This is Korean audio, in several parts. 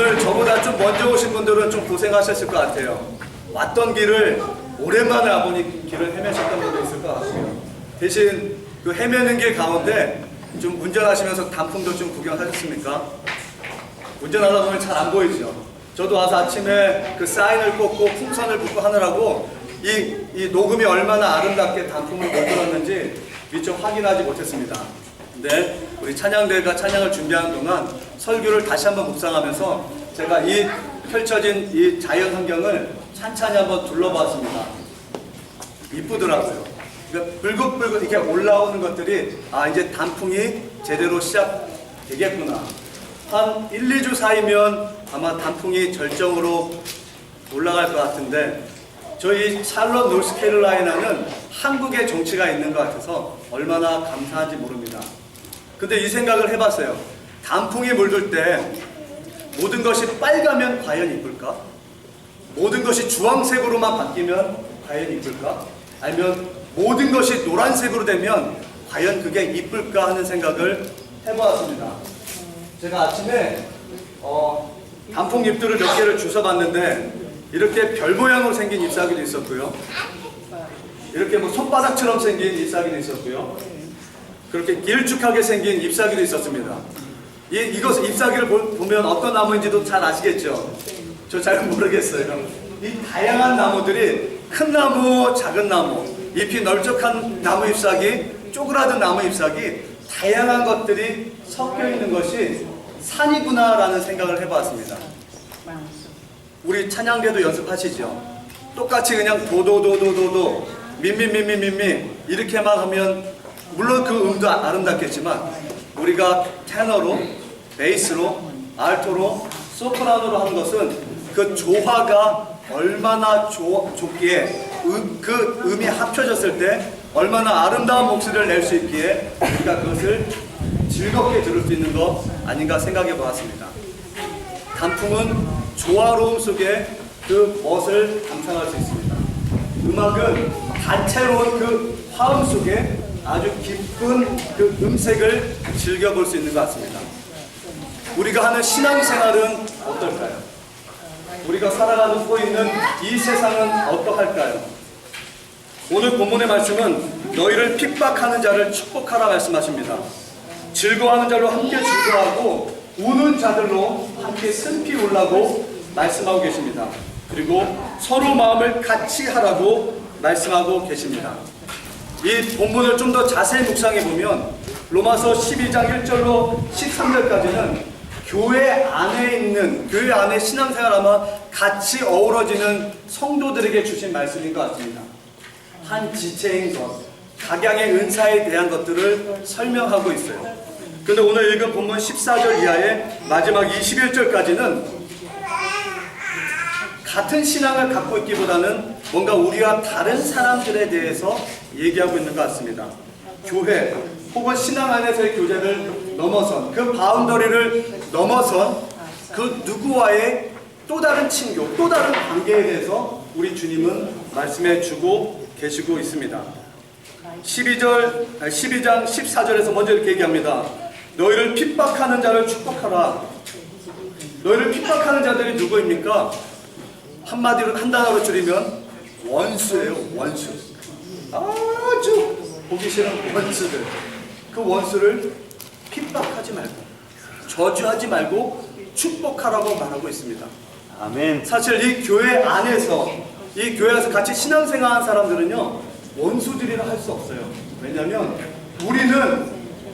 오늘 저보다 좀 먼저 오신 분들은 좀 고생하셨을 것 같아요. 왔던 길을 오랜만에 와보니 길을 헤매셨던 분도 있을 것 같고요. 대신 그 헤매는 길 가운데 좀 운전하시면서 단풍도 좀 구경하셨습니까? 운전하다 보면 잘 안 보이죠. 저도 와서 아침에 그 사인을 꽂고 풍선을 붓고 하느라고 이, 이 녹음이 얼마나 아름답게 단풍을 물들었는지 미처 확인하지 못했습니다. 근데 우리 찬양대가 찬양을 준비하는 동안 설교를 다시 한번 묵상하면서 제가 이 펼쳐진 이 자연 환경을 찬찬히 한번 둘러봤습니다. 이쁘더라고요. 그러니까 불긋불긋 이렇게 올라오는 것들이 아 이제 단풍이 제대로 시작되겠구나. 한 1, 2주 사이면 아마 단풍이 절정으로 올라갈 것 같은데 저희 샬롯 노스캐롤라이나는 한국의 정치가 있는 것 같아서 얼마나 감사한지 모릅니다. 근데 이 생각을 해봤어요. 단풍이 물들 때 모든 것이 빨가면 과연 이쁠까? 모든 것이 주황색으로만 바뀌면 과연 이쁠까? 아니면 모든 것이 노란색으로 되면 과연 그게 이쁠까 하는 생각을 해보았습니다. 제가 아침에 어, 단풍 잎들을 몇 개를 주워봤는데 이렇게 별 모양으로 생긴 잎사귀도 있었고요. 이렇게 뭐 손바닥처럼 생긴 잎사귀도 있었고요. 그렇게 길쭉하게 생긴 잎사귀도 있었습니다. 이, 이것 잎사귀를 보, 보면 어떤 나무인지도 잘 아시겠죠? 저 잘 모르겠어요. 이 다양한 나무들이 큰 나무, 작은 나무, 잎이 널쩍한 나무 잎사귀, 쪼그라든 나무 잎사귀, 다양한 것들이 섞여 있는 것이 산이구나라는 생각을 해봤습니다. 우리 찬양대도 연습하시죠? 똑같이 그냥 도도도도도도 민민민민민민 이렇게만 하면 물론 그 음도 아름답겠지만 우리가 테너로 베이스로 알토로 소프라노로 하는 것은 그 조화가 얼마나 조, 좋기에 음, 그 음이 합쳐졌을 때 얼마나 아름다운 목소리를 낼 수 있기에 우리가 그것을 즐겁게 들을 수 있는 것 아닌가 생각해 보았습니다. 단풍은 조화로움 속에 그 멋을 감상할 수 있습니다. 음악은 다채로운 그 화음 속에 아주 깊은 그 음색을 즐겨볼 수 있는 것 같습니다. 우리가 하는 신앙생활은 어떨까요? 우리가 살아가고 있는 이 세상은 어떠할까요? 오늘 본문의 말씀은 너희를 핍박하는 자를 축복하라 말씀하십니다. 즐거워하는 자로 함께 즐거워하고 우는 자들로 함께 슬피 울라고 말씀하고 계십니다. 그리고 서로 마음을 같이 하라고 말씀하고 계십니다. 이 본문을 좀 더 자세히 묵상해 보면 로마서 12장 1절로 13절까지는 교회 안에 있는 교회 안에 신앙생활 아마 같이 어우러지는 성도들에게 주신 말씀인 것 같습니다. 한 지체인 것, 각양의 은사에 대한 것들을 설명하고 있어요. 근데 오늘 읽은 본문 14절 이하의 마지막 21절까지는 같은 신앙을 갖고 있기보다는 뭔가 우리와 다른 사람들에 대해서 얘기하고 있는 것 같습니다. 교회 혹은 신앙 안에서의 교제를 넘어선 그 바운더리를 넘어선 그 누구와의 또 다른 친교, 또 다른 관계에 대해서 우리 주님은 말씀해 주고 계시고 있습니다. 12절, 12장 14절에서 먼저 이렇게 얘기합니다. 너희를 핍박하는 자를 축복하라. 너희를 핍박하는 자들이 누구입니까? 한마디로 한 단어로 줄이면 원수예요, 원수. 아주 보기 싫은 원수들. 그 원수를 핍박하지 말고, 저주하지 말고 축복하라고 말하고 있습니다. 아멘. 사실 이 교회 안에서 이 교회에서 같이 신앙생활한 사람들은요 원수들이라 할 수 없어요. 왜냐하면 우리는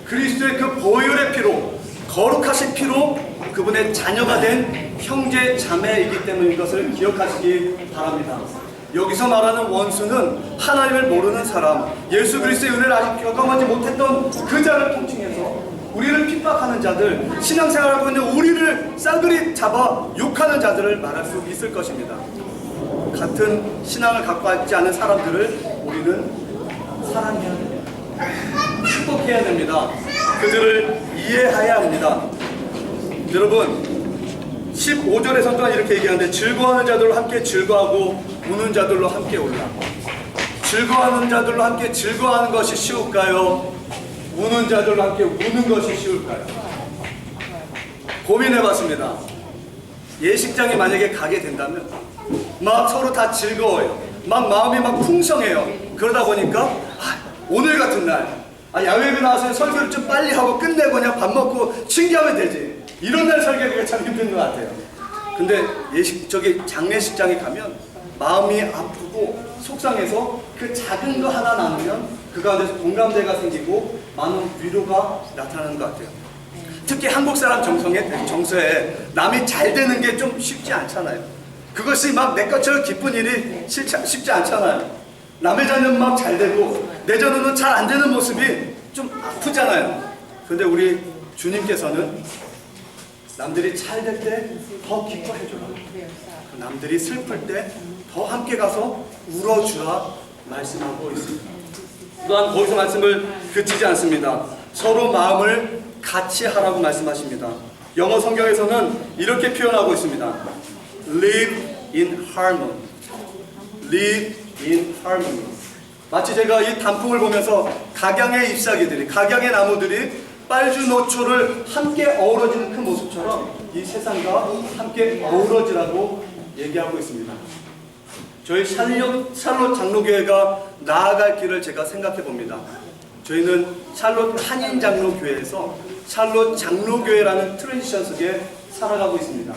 그리스도의 그 보혈의 피로 거룩하신 피로 그분의 자녀가 된 형제 자매이기 때문인 것을 기억하시기 바랍니다. 여기서 말하는 원수는 하나님을 모르는 사람, 예수 그리스도의 은혜를 아직 경험하지 못했던 그 자를 통칭해서 우리를 핍박하는 자들, 신앙생활하고 있는 우리를 쌍그리 잡아 욕하는 자들을 말할 수 있을 것입니다. 같은 신앙을 갖고 있지 않은 사람들을 우리는 사랑해야 됩니다. 축복해야 됩니다. 그들을 이해해야 합니다. 여러분, 15절에서 또한 이렇게 얘기하는데 즐거워하는 자들로 함께 즐거워하고 우는 자들로 함께 울라. 즐거워하는 자들로 함께 즐거워하는 것이 쉬울까요? 우는 자들로 함께 우는 것이 쉬울까요? 고민해 봤습니다. 예식장에 만약에 가게 된다면 막 서로 다 즐거워요. 막 마음이 막 풍성해요. 그러다 보니까 아, 오늘 같은 날 아, 야외에 나와서 설교를 좀 빨리 하고 끝내고 그냥 밥 먹고 친기하면 되지. 이런 날 설교하기가 참 힘든 것 같아요. 근데 예식 저기 장례식장에 가면 마음이 아프고 속상해서 그 작은 거 하나 나누면 그 가운데서 공감대가 생기고 많은 위로가 나타나는 것 같아요. 특히 한국 사람 정성에 정서에 남이 잘 되는 게 좀 쉽지 않잖아요. 그것이 막 내 것처럼 기쁜 일이 싫지, 쉽지 않잖아요. 남의 자녀는 막 잘 되고 내 자녀는 잘 안 되는 모습이 좀 아프잖아요. 근데 우리 주님께서는 남들이 잘 될 때 더 기뻐해줘라. 남들이 슬플 때 더 함께 가서 울어주라 말씀하고 있습니다. 또한 거기서 말씀을 그치지 않습니다. 서로 마음을 같이 하라고 말씀하십니다. 영어 성경에서는 이렇게 표현하고 있습니다. Live in harmony. Live in harmony. 마치 제가 이 단풍을 보면서 각양의 잎사귀들이, 각양의 나무들이 빨주노초를 함께 어우러지는 그 모습처럼 이 세상과 함께 어우러지라고 얘기하고 있습니다. 저희 샬롯, 장로교회가 나아갈 길을 제가 생각해 봅니다. 저희는 샬롯 한인 장로교회에서 샬롯 장로교회라는 트랜지션 속에 살아가고 있습니다.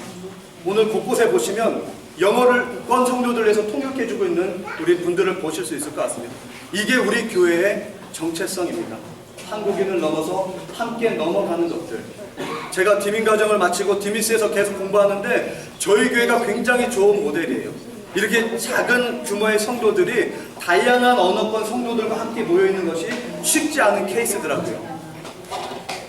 오늘 곳곳에 보시면 영어를 권 성도들에서 통역해주고 있는 우리 분들을 보실 수 있을 것 같습니다. 이게 우리 교회의 정체성입니다. 한국인을 넘어서 함께 넘어가는 것들. 제가 디민 과정을 마치고 디미스에서 계속 공부하는데 저희 교회가 굉장히 좋은 모델이에요. 이렇게 작은 규모의 성도들이 다양한 언어권 성도들과 함께 모여 있는 것이 쉽지 않은 케이스더라고요.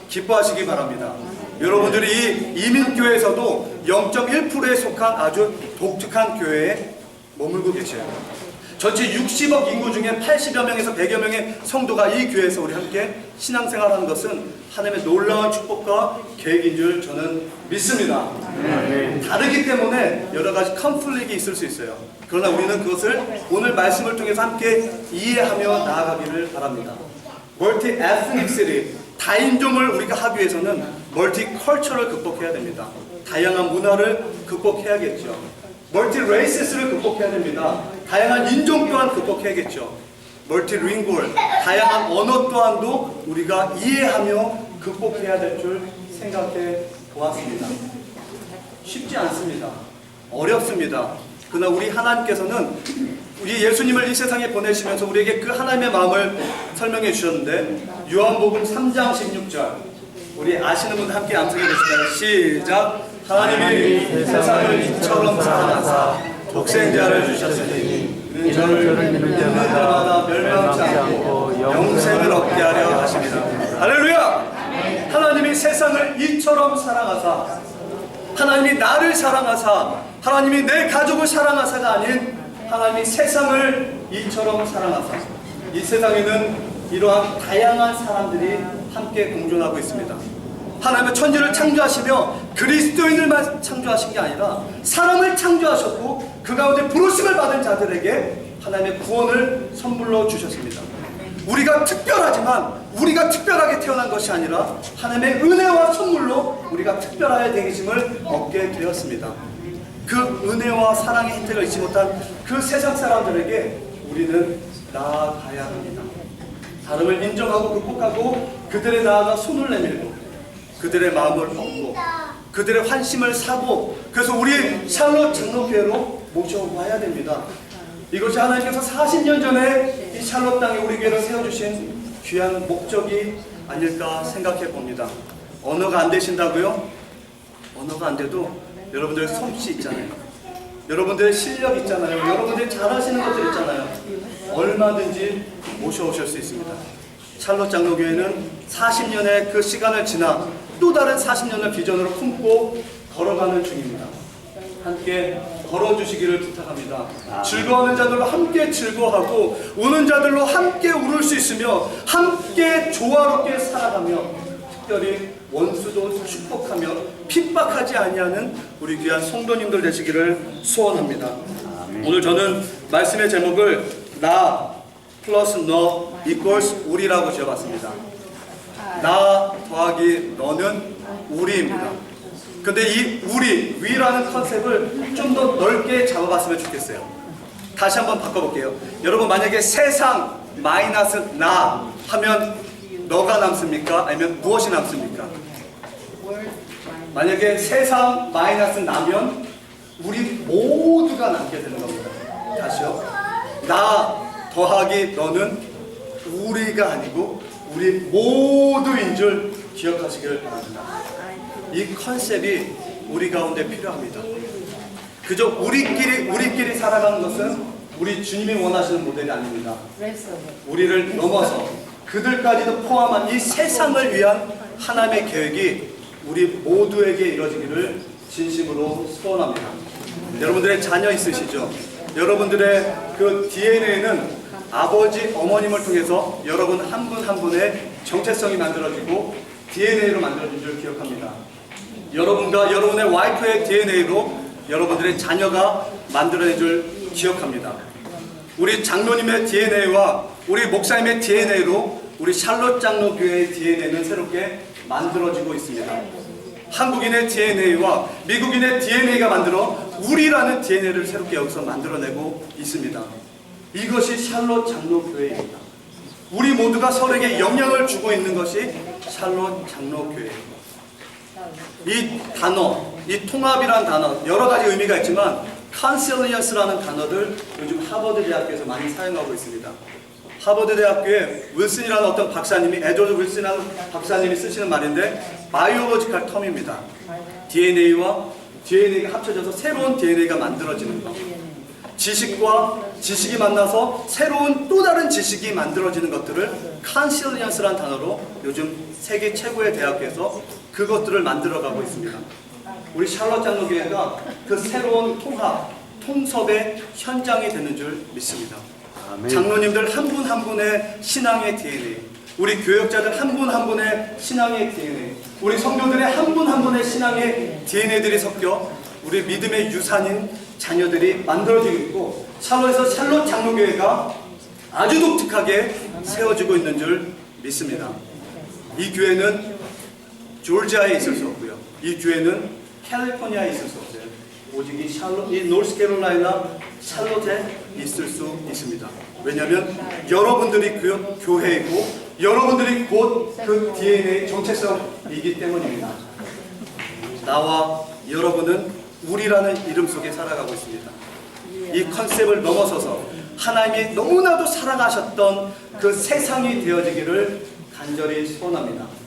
기뻐하시기 바랍니다. 여러분들이 이 이민교회에서도 0.1%에 속한 아주 독특한 교회에 머물고 계셔요. 전체 60억 인구 중에 80여 명에서 100여 명의 성도가 이 교회에서 우리 함께 신앙생활하는 것은 하나님의 놀라운 축복과 계획인 줄 저는 믿습니다. 다르기 때문에 여러 가지 컨플릭이 있을 수 있어요. 그러나 우리는 그것을 오늘 말씀을 통해서 함께 이해하며 나아가기를 바랍니다. 멀티 에스닉시티 다인종을 우리가 하기 위해서는 멀티 컬처를 극복해야 됩니다. 다양한 문화를 극복해야겠죠. 멀티 레이시스를 극복해야 됩니다. 다양한 인종 또한 극복해야겠죠. 멀티 링골 다양한 언어 또한도 우리가 이해하며 극복해야 될 줄 생각해 보았습니다. 쉽지 않습니다. 어렵습니다. 그러나 우리 하나님께서는 우리 예수님을 이 세상에 보내시면서 우리에게 그 하나님의 마음을 설명해 주셨는데 요한복음 3장 16절 우리 아시는 분 함께 암송해 주실까요? 시작 하나님이 세상을 이처럼 사랑하사 독생자를 주셨으니 저를 믿는 자마다 멸망치 않고 영생을 얻게 하려 하십니다. 할렐루야! 하나님이 세상을 이처럼 사랑하사 하나님이 나를 사랑하사 하나님이 내 가족을 사랑하사가 아닌 하나님이 세상을 이처럼 사랑하사 이 세상에는 이러한 다양한 사람들이 함께 공존하고 있습니다. 하나님의 천지를 창조하시며 그리스도인을만 창조하신 게 아니라 사람을 창조하셨고 그 가운데 부르심을 받은 자들에게 하나님의 구원을 선물로 주셨습니다. 우리가 특별하지만 우리가 특별하게 태어난 것이 아니라 하나님의 은혜와 선물로 우리가 특별하여 되심을 얻게 되었습니다. 그 은혜와 사랑의 혜택을 잊지 못한 그 세상 사람들에게 우리는 나아가야 합니다. 다름을 인정하고 극복하고 그들의 나아가 손을 내밀고 그들의 마음을 얻고 그들의 환심을 사고 그래서 우리 샬롯 장로교회로 모셔와야 됩니다. 이것이 하나님께서 40년 전에 이 샬롯 땅에 우리 교회를 세워주신 귀한 목적이 아닐까 생각해 봅니다. 언어가 안 되신다고요? 언어가 안 돼도 여러분들 솜씨 있잖아요. 여러분들의 실력 있잖아요. 여러분들이 잘하시는 것들 있잖아요. 얼마든지 모셔오실 수 있습니다. 샬롯 장로교회는 40년의 그 시간을 지나 또 다른 40년을 비전으로 품고 걸어가는 중입니다. 함께 걸어주시기를 부탁합니다. 즐거워하는 자들로 함께 즐거워하고 우는 자들로 함께 울을 수 있으며 함께 조화롭게 살아가며 특별히 원수도 축복하며 핍박하지 아니하는 우리 귀한 성도님들 되시기를 소원합니다. 오늘 저는 말씀의 제목을 나 플러스 너 equals 우리라고 지어봤습니다. 나 더하기 너는 우리입니다. 근데 이 우리, 위라는 컨셉을 좀 더 넓게 잡아봤으면 좋겠어요. 다시 한번 바꿔볼게요. 여러분 만약에 세상 마이너스 나 하면 너가 남습니까? 아니면 무엇이 남습니까? 만약에 세상 마이너스 나면 우리 모두가 남게 되는 겁니다. 다시요. 나 더하기 너는 우리가 아니고 우리 모두인 줄 기억하시길 바랍니다. 이 컨셉이 우리 가운데 필요합니다. 그저 우리끼리 우리끼리 살아가는 것은 우리 주님이 원하시는 모델이 아닙니다. 우리를 넘어서 그들까지도 포함한 이 세상을 위한 하나님의 계획이 우리 모두에게 이루어지기를 진심으로 소원합니다. 여러분들의 자녀 있으시죠? 여러분들의 그 DNA는 아버지, 어머님을 통해서 여러분 한 분한 분의 정체성이 만들어지고 DNA로 만들어진 줄 기억합니다. 여러분과 여러분의 와이프의 DNA로 여러분들의 자녀가 만들어진 줄 기억합니다. 우리 장로님의 DNA와 우리 목사님의 DNA로 우리 샬롯 장로 교회의 DNA는 새롭게 만들어지고 있습니다. 한국인의 DNA와 미국인의 DNA가 만들어 우리라는 DNA를 새롭게 여기서 만들어내고 있습니다. 이것이 샬롯 장로 교회입니다. 우리 모두가 서로에게 영향을 주고 있는 것이 샬롯 장로 교회입니다. 이 단어, 이 통합이라는 단어 여러 가지 의미가 있지만 컨실리언스라는 단어를 요즘 하버드 대학교에서 많이 사용하고 있습니다. 하버드 대학교에 윌슨이라는 어떤 박사님이 에드워드 윌슨이라는 박사님이 쓰시는 말인데 바이오로지컬 텀입니다. DNA와 DNA가 합쳐져서 새로운 DNA가 만들어지는 것. 지식과 지식이 만나서 새로운 또 다른 지식이 만들어지는 것들을 컨실리언스라는 단어로 요즘 세계 최고의 대학교에서 그것들을 만들어가고 있습니다. 우리 샬롯 장로교회가 그 새로운 통합, 통섭의 현장이 되는 줄 믿습니다. 장로님들 한 분 한 분의 신앙의 DNA, 우리 교역자들 한 분 한 분의 신앙의 DNA, 우리 성도들의 한 분 한 분의 신앙의 DNA들이 섞여 우리 믿음의 유산인 자녀들이 만들어지고 있고 샬롯에서 샬롯 장로교회가 아주 독특하게 세워지고 있는 줄 믿습니다. 이 교회는 조지아에 수 없고요. 이 교회는 캘리포니아에 있을 수 없어요. 오직 이 샬롯, 이 노스캐롤라이나 샬롯에 있을 수 있습니다. 왜냐하면 여러분들이 그 교회이고 여러분들이 곧 그 DNA 정체성이기 때문입니다. 나와 여러분은 우리라는 이름 속에 살아가고 있습니다. 이 컨셉을 넘어서서 하나님이 너무나도 사랑하셨던 그 세상이 되어지기를 간절히 소원합니다.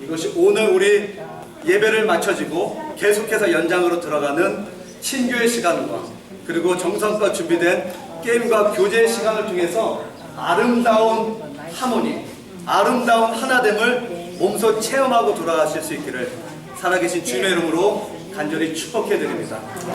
이것이 오늘 우리 예배를 마쳐지고 계속해서 연장으로 들어가는 친교의 시간과 그리고 정성껏 준비된 게임과 교제의 시간을 통해서 아름다운 하모니, 아름다운 하나됨을 몸소 체험하고 돌아가실 수 있기를 살아계신 주님의 이름으로 간절히 축복해 드립니다.